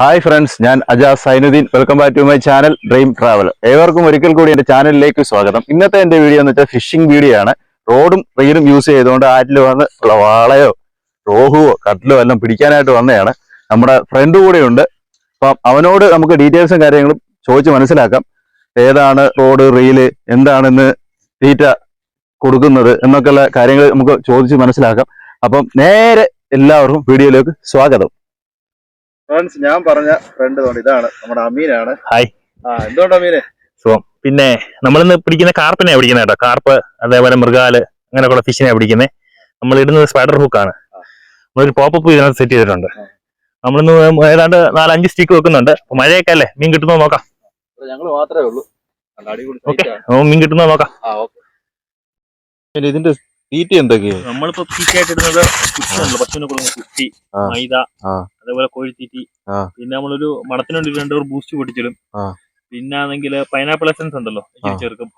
Hi friends ഞാൻ Ajas Sainuddin. Welcome back to my channel dream travel ഏവർക്കും ഒരിക്കൽ കൂടി എന്റെ ചാനലിലേക്ക് സ്വാഗതം. ഇന്നത്തെ എന്റെ വീഡിയോ എന്ന് വെച്ചാൽ ഫിഷിംഗ് വീഡിയോ ആണ്. റോഡും റീലും യൂസ് ചെയ്തുകൊണ്ട് ആറ്റിൽ വന്ന് വാളയോ റോഹുവോ കട്ടിലോ എല്ലാം പിടിക്കാനായിട്ട് വന്നതാണ്. നമ്മുടെ ഫ്രണ്ട് കൂടെയുണ്ട് അപ്പം അവനോട് നമുക്ക് ഡീറ്റെയിൽസും കാര്യങ്ങളും ചോദിച്ച് മനസ്സിലാക്കാം. ഏതാണ് റോഡ് റീൽ എന്താണെന്ന് തീറ്റ കൊടുക്കുന്നത് എന്നൊക്കെയുള്ള കാര്യങ്ങൾ നമുക്ക് ചോദിച്ച് മനസ്സിലാക്കാം. അപ്പം നേരെ എല്ലാവർക്കും വീഡിയോയിലേക്ക് സ്വാഗതം. ഫ്രണ്ട്സ് ഞാൻ പറഞ്ഞ ഫ്രണ്ട് ഇതാണ്. നമ്മുടെ അമീനാണ്. ഹായ്. ആ എന്തുകൊണ്ട് അമീനെ? സുഖം. പിന്നെ നമ്മളിന്ന് പിടിക്കുന്ന കാർപ്പിനെ പിടിക്കുന്നത് കേട്ടോ. കാർപ്പ് അതേപോലെ മൃഗാൽ അങ്ങനെയൊക്കെയുള്ള ഫിഷിനെ പിടിക്കുന്നത് നമ്മൾ ഇടുന്നത് സ്പൈഡർ ഹുക്ക് ഹുക്കാണ് നമ്മളൊരു പോപ്പപ്പ് ഇതിനകത്ത് സെറ്റ് ചെയ്തിട്ടുണ്ട്. നമ്മളിന്ന് ഏതാണ്ട് നാലഞ്ച് സ്റ്റിക്ക് വെക്കുന്നുണ്ട്. മഴയൊക്കെ അല്ലേ? മീൻ കിട്ടുന്നോ നോക്കാം. ഞങ്ങൾ മാത്രമേ ഉള്ളൂ. ആണ്. മീൻ കിട്ടുന്നോ നോക്കാം. ഇതിന്റെ തീറ്റ എന്തൊക്കെയാണ് നമ്മളിപ്പോ തീറ്റയായിട്ട് ഇടുന്നത് കുറ്റിയുണ്ട് പശുവിനെ കൊടുക്കുന്ന കുറ്റി ആ. മൈദ അതേപോലെ കോഴിത്തീറ്റി. പിന്നെ നമ്മളൊരു മണത്തിന് വേണ്ടി രണ്ട് ബൂസ്റ്റ് പൊട്ടിച്ചിടും. പിന്നെ ആണെങ്കിൽ പൈനാപ്പിൾ എസൻസ് ഉണ്ടല്ലോ ചേർക്കും.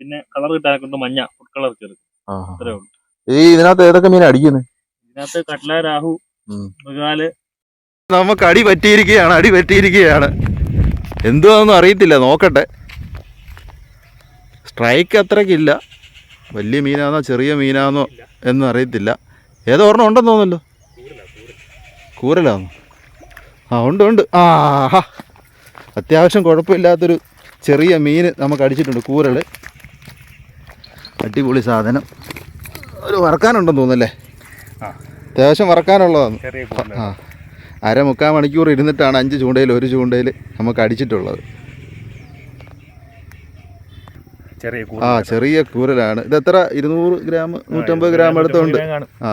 പിന്നെ കളർ കിട്ടാനൊക്കെ ഉണ്ട് മഞ്ഞ ഫുഡ് കളർ ചേർക്കും. അത്രേ ഉള്ളൂ. ഈ ഇതിനകത്ത് ഏതൊക്കെ മീൻ അടിക്കുന്നത് ഇതിനകത്ത് കട്ല രാഹു. മൃഗാൽ. നമുക്ക് അടി പറ്റിയിരിക്കുകയാണ് അടി പറ്റിയിരിക്കുകയാണ്. എന്തുവാണെന്നും അറിയത്തില്ല നോക്കട്ടെ. സ്ട്രൈക്ക് അത്രയ്ക്കില്ല. വലിയ മീനാണോ ചെറിയ മീനാണോ എന്ന് അറിയത്തില്ല. ഏതോ ഒരെണ്ണം ഉണ്ടെന്ന് തോന്നുന്നല്ലോ. കൂരലാണോ ആ ഉണ്ട് ഉണ്ട്. ആ. അത്യാവശ്യം കുഴപ്പമില്ലാത്തൊരു ചെറിയ മീൻ നമുക്ക് അടിച്ചിട്ടുണ്ട് കൂരൽ അടിപൊളി സാധനം. ഒരു വറക്കാനുണ്ടെന്ന് തോന്നുന്നല്ലേ? ആ. അത്യാവശ്യം വറക്കാനുള്ളതാണ്. ആ. അര മുക്കാൽ മണിക്കൂർ ഇരുന്നിട്ടാണ് അഞ്ച് ചൂണ്ടയിൽ ഒരു ചൂണ്ടയിൽ നമുക്ക് അടിച്ചിട്ടുള്ളത്. ചെറിയ ആ ചെറിയ കൂരലാണ്. ഇത് എത്ര? ഇരുന്നൂറ് ഗ്രാം? നൂറ്റമ്പത് ഗ്രാം അടുത്തുണ്ട്. ആ.